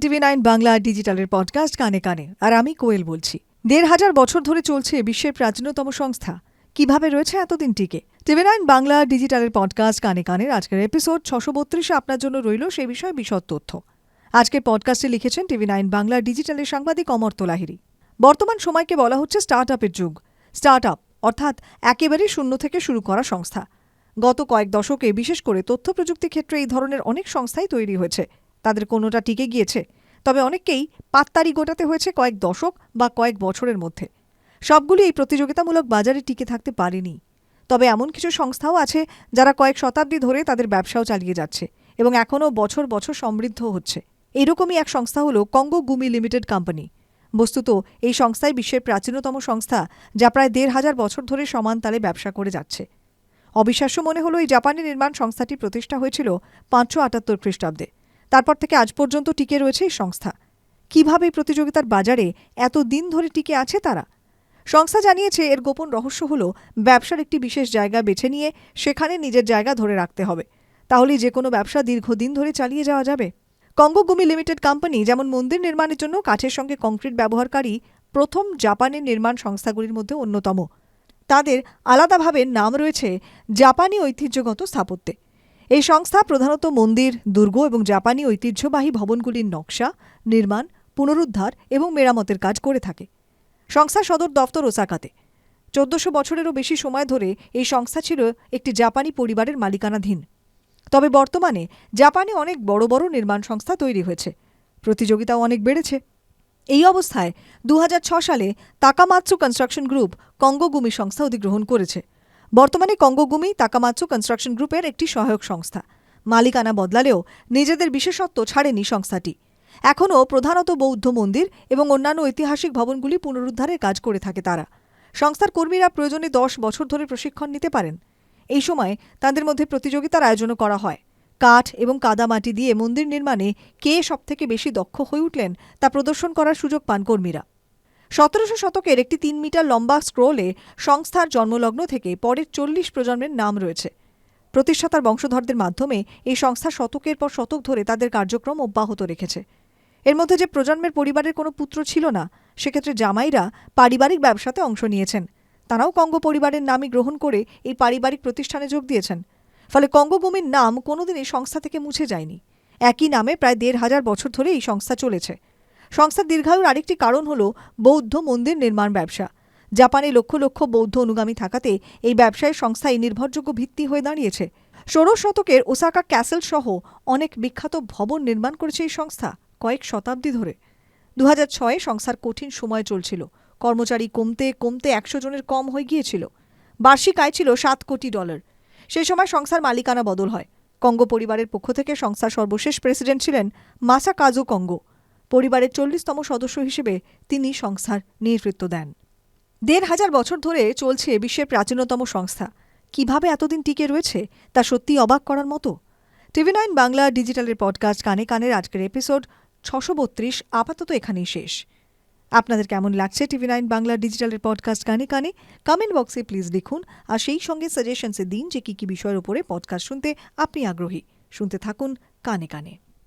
TV nine Bangla ডিজিটালের podcast কানে কানে। আর আমি কোয়েল বলছি। দেড় হাজার বছর ধরে চলছে বিশ্বের প্রাচীনতম সংস্থা। কীভাবে রয়েছে এতদিন টিকে? টিভি নাইন বাংলা ডিজিটালের পডকাস্ট কানে কানের আজকের এপিসোড ছশো বত্রিশে আপনার জন্য রইল সে বিষয়ে বিশদ তথ্য। আজকের পডকাস্টে লিখেছেন টিভি নাইন বাংলা ডিজিটালের সাংবাদিক অমর তোলাহিরি। বর্তমান সময়কে বলা হচ্ছে স্টার্ট আপের যুগ। স্টার্ট আপ অর্থাৎ একেবারে শূন্য থেকে শুরু করা সংস্থা। গত কয়েক দশকে বিশেষ করে তথ্য প্রযুক্তি ক্ষেত্রে এই ধরনের অনেক সংস্থাই তৈরি হয়েছে। তাদের কোনোটা টিকে গিয়েছে। তবে অনেককেই পাত্তারি গোটাতে হয়েছে কয়েক দশক বা কয়েক বছরের মধ্যে। সবগুলি এই প্রতিযোগিতামূলক বাজারে টিকে থাকতে পারেনি। তবে এমন কিছু সংস্থাও আছে যারা কয়েক শতাব্দী ধরে তাদের ব্যবসাও চালিয়ে যাচ্ছে এবং এখনও বছর বছর সমৃদ্ধ হচ্ছে। এরকমই এক সংস্থা হলো কঙ্গো গুমি লিমিটেড কোম্পানি। বস্তুত এই সংস্থাই বিশ্বের প্রাচীনতম সংস্থা যা প্রায় দেড় হাজার বছর ধরে সমান তালে ব্যবসা করে যাচ্ছে। অবিশ্বাস্য মনে হলো এই জাপানি নির্মাণ সংস্থাটি প্রতিষ্ঠা হয়েছিল পাঁচশো আটাত্তর খ্রিস্টাব্দে। তারপর থেকে আজ পর্যন্ত টিকে রয়েছে এই সংস্থা। কীভাবে প্রতিযোগিতার বাজারে এত দিন ধরে টিকে আছে তারা? সংস্থা জানিয়েছে, এর গোপন রহস্য হল, ব্যবসার একটি বিশেষ জায়গা বেছে নিয়ে সেখানে নিজের জায়গা ধরে রাখতে হবে। তাহলে যে কোনো ব্যবসা দীর্ঘদিন ধরে চালিয়ে যাওয়া যাবে। কঙ্গোগুমি লিমিটেড কোম্পানি যেমন মন্দির নির্মাণের জন্য কাঠের সঙ্গে কংক্রিট ব্যবহারকারী প্রথম জাপানের নির্মাণ সংস্থাগুলির মধ্যে অন্যতম। তাদের আলাদাভাবে নাম রয়েছে জাপানি ঐতিহ্যগত স্থাপত্যে। এই সংস্থা প্রধানত মন্দির, দুর্গ এবং জাপানি ঐতিহ্যবাহী ভবনগুলির নকশা, নির্মাণ, পুনরুদ্ধার এবং মেরামতের কাজ করে থাকে। সংস্থার সদর দফতর ওসাকাতে। চোদ্দশো বছরেরও বেশি সময় ধরে এই সংস্থা ছিল একটি জাপানি পরিবারের মালিকানাধীন। তবে বর্তমানে জাপানে অনেক বড় বড় নির্মাণ সংস্থা তৈরি হয়েছে। প্রতিযোগিতাও অনেক বেড়েছে। এই অবস্থায় দু সালে তাকামাৎসু কনস্ট্রাকশন গ্রুপ কঙ্গোগুমি সংস্থা অধিগ্রহণ করেছে। বর্তমানে কঙ্গোগুমি তাকামাৎসু কনস্ট্রাকশন গ্রুপের একটি সহায়ক সংস্থা। মালিকানা বদলালেও নিজেদের বিশেষত্ব ছাড়েনি সংস্থাটি। এখনও প্রধানত বৌদ্ধ মন্দির এবং অন্যান্য ঐতিহাসিক ভবনগুলি পুনরুদ্ধারের কাজ করে থাকে তারা। সংস্থার কর্মীরা প্রয়োজনে দশ বছর ধরে প্রশিক্ষণ নিতে পারেন। এই সময় তাদের মধ্যে প্রতিযোগিতার আয়োজনও করা হয়। কাঠ এবং কাদামাটি দিয়ে মন্দির নির্মাণে কে সবথেকে বেশি দক্ষ হয়ে উঠলেন তা প্রদর্শন করার সুযোগ পান কর্মীরা। সতেরোশো শতকের একটি তিন মিটার লম্বা স্ক্রোলে সংস্থার জন্মলগ্ন থেকে পরের চল্লিশ প্রজন্মের নাম রয়েছে। প্রতিষ্ঠাতার বংশধরদের মাধ্যমে এই সংস্থা শতকের পর শতক ধরে তাদের কার্যক্রম অব্যাহত রেখেছে। এর মধ্যে যে প্রজন্মের পরিবারের কোনো পুত্র ছিল না, সেক্ষেত্রে জামাইরা পারিবারিক ব্যবসাতে অংশ নিয়েছেন। তারাও কঙ্গ পরিবারের নামই গ্রহণ করে এই পারিবারিক প্রতিষ্ঠানে যোগ দিয়েছেন। ফলে কঙ্গভূমির নাম কোনোদিন এই সংস্থা থেকে মুছে যায়নি। একই নামে প্রায় দেড় হাজার বছর ধরে এই সংস্থা চলেছে। সংস্থার দীর্ঘায়ুর আরেকটি কারণ হল বৌদ্ধ মন্দির নির্মাণ ব্যবসা। জাপানে লক্ষ লক্ষ বৌদ্ধ অনুগামী থাকাতে এই ব্যবসায় সংস্থা এই নির্ভরযোগ্য ভিত্তি হয়ে দাঁড়িয়েছে। ষোড়শ শতকের ওসাকা ক্যাসেল সহ অনেক বিখ্যাত ভবন নির্মাণ করেছে এই সংস্থা কয়েক শতাব্দী ধরে। দু হাজার ছয়ে সংস্থার কঠিন সময় চলছিল। কর্মচারী কমতে কমতে একশো জনের কম হয়ে গিয়েছিল। বার্ষিক আয় ছিল সাত কোটি ডলার। সেই সময় সংস্থার মালিকানা বদল হয়। কঙ্গো পরিবারের পক্ষ থেকে সংস্থার সর্বশেষ প্রেসিডেন্ট ছিলেন মাসা কাজু কঙ্গো। পরিবারের চল্লিশতম সদস্য হিসেবে তিনি সংস্থার নেতৃত্ব দেন। দেড় হাজার বছর ধরে চলছে বিশ্বের প্রাচীনতম সংস্থা। কীভাবে এতদিন টিকে রয়েছে তা সত্যি অবাক করার মতো? টিভি নাইন বাংলা ডিজিটালের পডকাস্ট কানে কানের আজকের এপিসোড ছশো বত্রিশ আপাতত এখানেই শেষ। আপনাদের কেমন লাগছে টিভি নাইন বাংলা ডিজিটালের পডকাস্ট কানে কানে? কমেন্ট বক্সে প্লিজ লিখুন। আর সেই সঙ্গে সাজেশনসে দিন যে কী কী বিষয়ের উপরে পডকাস্ট শুনতে আপনি আগ্রহী। শুনতে থাকুন কানে কানে।